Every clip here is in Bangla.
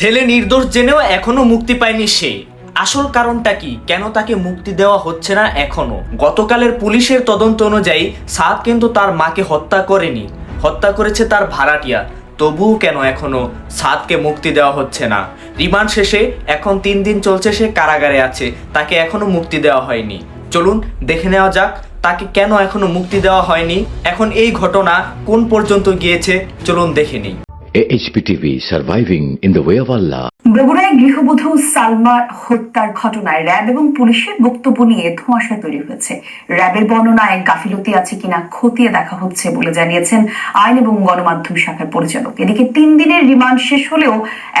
ছেলে নির্দোষ জেনেও এখনও মুক্তি পায়নি সে। আসল কারণটা কি? কেন তাকে মুক্তি দেওয়া হচ্ছে না এখনও? গতকালের পুলিশের তদন্ত অনুযায়ী সাদ কিন্তু তার মাকে হত্যা করেনি। হত্যা করেছে তার ভাড়াটিয়া। তবুও কেন এখনও সাদকে মুক্তি দেওয়া হচ্ছে না? রিমান্ড শেষে এখন তিন দিন চলছে সে কারাগারে আছে। তাকে এখনও মুক্তি দেওয়া হয়নি। চলুন দেখে নেওয়া যাক তাকে কেন এখনও মুক্তি দেওয়া হয়নি। এখন এই ঘটনা কোন পর্যন্ত গিয়েছে? চলুন দেখে নিই। AHPTV surviving in the way of Allah বগুড়ায় গৃহবধূ সালমা হত্যার ঘটনায় র্যাব এবং পুলিশের বক্তব্য নিয়ে ধোঁয়াশা তৈরি হয়েছে। র্যাবের বর্ণনায় গাফিলতি আছে কিনা খতিয়ে দেখা হচ্ছে বলে জানিয়েছেন আইন এবং গণমাধ্যম শাখার পরিচালক। এদিকে তিন দিনের রিমান্ড শেষ হলেও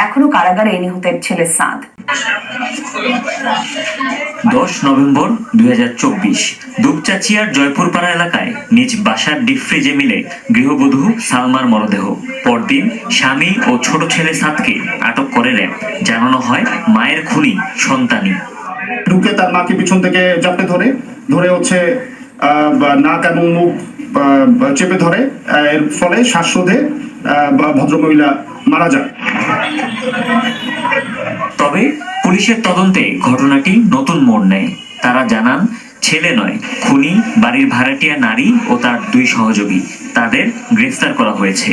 এখনও কারাগারে নিহতের ছেলে সাদ। দশ নভেম্বর দুই হাজার চব্বিশ, দুপচাচিয়ার জয়পুরপাড়া এলাকায় নিজ বাসার ডিপ ফ্রিজে মিলে গৃহবধূ সালমার মরদেহ। পরদিন স্বামী ও ছোট ছেলে সাতকে আটক করে র্যাব। জানানো হয় মায়ের খুনি সন্তানী ঢুকে তার মাকে পিছন থেকে জাপটে ধরে ধরে হচ্ছে নাক এবং মুখ চেপে ধরে এর ফলে শ্বাসরোধে ভদ্রমহিলা মারা যায় তবে পুলিশের তদন্তে ঘটনাটি নতুন মোড় নেয়। তারা জানান ছেলে নয় খুনি বাড়ির ভাড়াটিয়া নারী ও তার দুই সহযোগী। তাদের গ্রেফতার করা হয়েছে।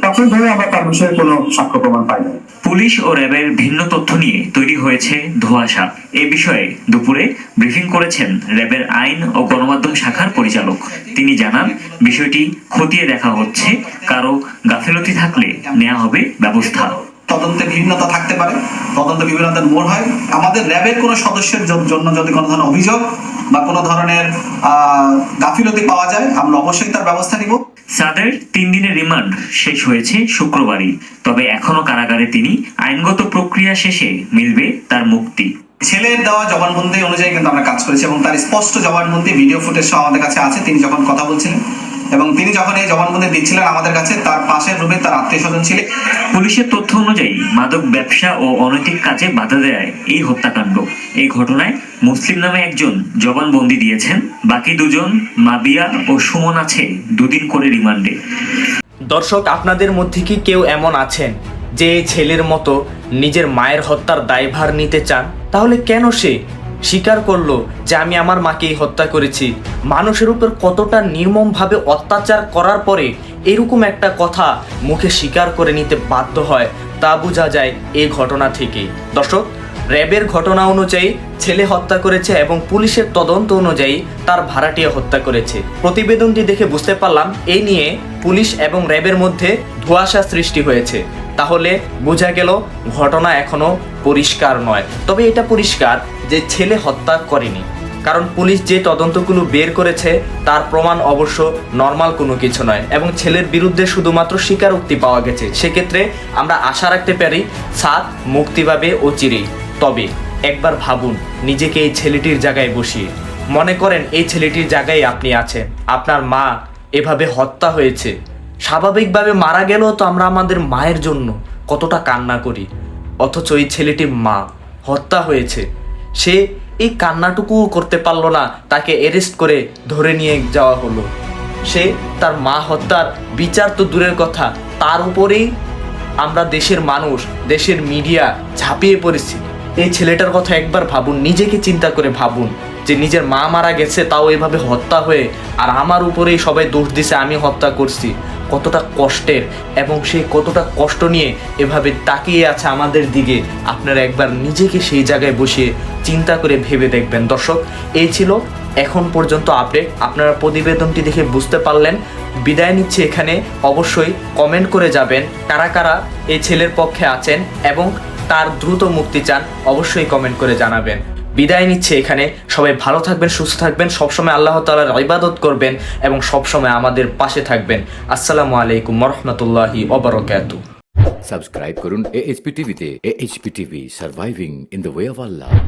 প্রাথমিকভাবে আমরা তার বিষয়ে কোনো সাক্ষ্য প্রমাণ পাই না পুলিশ ও র্যাবের ভিন্ন তথ্য নিয়ে তৈরি হয়েছে ধোঁয়াশা। এ বিষয়ে দুপুরে ব্রিফিং করেছেন র্যাবের আইন ও গণমাধ্যম শাখার পরিচালক। তিনি জানান বিষয়টি খতিয়ে দেখা হচ্ছে কারও গাফিলতি থাকলে নেওয়া হবে ব্যবস্থা। তদন্তে বিভিন্নতা থাকতে পারে তদন্ত বিভিন্নতার মোড় হয়। আমাদের র্যাবের কোনো সদস্যের জন্য যদি কোনো ধরনের অভিযোগ বা কোনো ধরনের গাফিলতি পাওয়া যায় আমরা অবশ্যই তার ব্যবস্থা নিব। সাদের তিন দিনের রিমান্ড শেষ হয়েছে শুক্রবারই তবে এখনও কারাগারে তিনি আইনগত প্রক্রিয়া শেষে মিলবে তার মুক্তি। ছেলের দেওয়া জবানবন্দি অনুযায়ী কিন্তু আমরা কাজ করেছি এবং তার স্পষ্ট জবানবন্দি ভিডিও ফুটেজ সহ আমাদের কাছে আছে। তিনি যখন কথা বলছিলেন এবং তিনি যখন এই জবানবন্দি দিচ্ছিলেন আমাদের কাছে তার পাশের রুমে তার আত্মীয় স্বজন ছিলেন। পুলিশের তথ্য অনুযায়ী মাদক ব্যবসা ও অনৈতিক কাজে বাধা দেয় এই হত্যাকাণ্ড। এই ঘটনায় মুসলিম নামে একজন জবানবন্দি দিয়েছেন। বাকি দুজন মাবিয়া ও সুমন আছে দুদিন করে রিমান্ডে। দর্শক আপনাদের মধ্যে কি কেউ এমন আছেন যে ছেলের মতো নিজের মায়ের হত্যার দায়ভার নিতে চান? তাহলে কেন সে স্বীকার করল যে আমি আমার মাকেই হত্যা করেছি। মানুষের উপর কতটা নির্মমভাবে অত্যাচার করার পরে এরকম একটা কথা মুখে স্বীকার করে নিতে বাধ্য হয়, তা বোঝা যায় এই ঘটনা থেকে। দর্শক র্যাবের ঘটনা অনুযায়ী ছেলে হত্যা করেছে এবং পুলিশের তদন্ত অনুযায়ী তার ভাড়াটিয়া হত্যা করেছে। প্রতিবেদনটি দেখে বুঝতে পারলাম এই নিয়ে পুলিশ এবং র্যাবের মধ্যে ধোঁয়াশা সৃষ্টি হয়েছে। তাহলে বোঝা গেল ঘটনা এখনও পরিষ্কার নয়। তবে এটা পরিষ্কার যে ছেলে হত্যা করেনি। কারণ পুলিশ যে তদন্তগুলো বের করেছে তার প্রমাণ অবশ্য নর্মাল কোনো কিছু নয় এবং ছেলের বিরুদ্ধে শুধুমাত্র স্বীকারোক্তি পাওয়া গেছে। সেক্ষেত্রে আমরা আশা রাখতে পারি সাত মুক্তি পাবে অচিরেই তবে একবার ভাবুন, নিজেকে এই ছেলেটির জায়গায় বসিয়ে। মনে করেন এই ছেলেটির জায়গায় আপনি আছেন। আপনার মা এভাবে হত্যা হয়েছে। স্বাভাবিকভাবে মারা গেলেও তো আমরা আমাদের মায়ের জন্য কতটা কান্না করি। অথচ এই ছেলেটির মা, হত্যা হয়েছে। সে এই কান্নাটুকুও করতে পারল না, তাকে অ্যারেস্ট করে ধরে নিয়ে যাওয়া হলো। সে তার মা হত্যার বিচার তো দূরের কথা, তার উপরেই আমরা দেশের মানুষ, দেশের মিডিয়া ঝাঁপিয়ে পড়েছি। এই ছেলেটার কথা একবার ভাবুন, নিজেকে চিন্তা করে ভাবুন যে নিজের মা মারা গেছে, তাও এভাবে হত্যা হয়ে আর আমার উপরেই সবাই দোষ দিছে, আমি হত্যা করছি। কতটা কষ্টের এবং সে কতটা কষ্ট নিয়ে এভাবে তাকিয়ে আছে আমাদের দিকে। আপনারা একবার নিজেকে সেই জায়গায় বসিয়ে চিন্তা করে ভেবে দেখবেন। দর্শক, এই ছিল এখন পর্যন্ত আপডেট। আপনারা প্রতিবেদনটি দেখে বুঝতে পারলেন। বিদায় নিচ্ছে এখানে। অবশ্যই কমেন্ট করে যাবেন কারা কারা এই ছেলের পক্ষে আছেন এবং তার দ্রুত মুক্তি চান, অবশ্যই কমেন্ট করে জানাবেন। বিদায় নিচ্ছে এখানে। সবাই ভালো থাকবেন, সুস্থ থাকবেন, সবসময় আল্লাহ তালার ইবাদত করবেন এবং সবসময় আমাদের পাশে থাকবেন। আসসালামু আলাইকুম রহমতুল্লাহি অবরকাত সাবস্ক্রাইব করুন AHPTV তে। TV surviving in the way of Allah.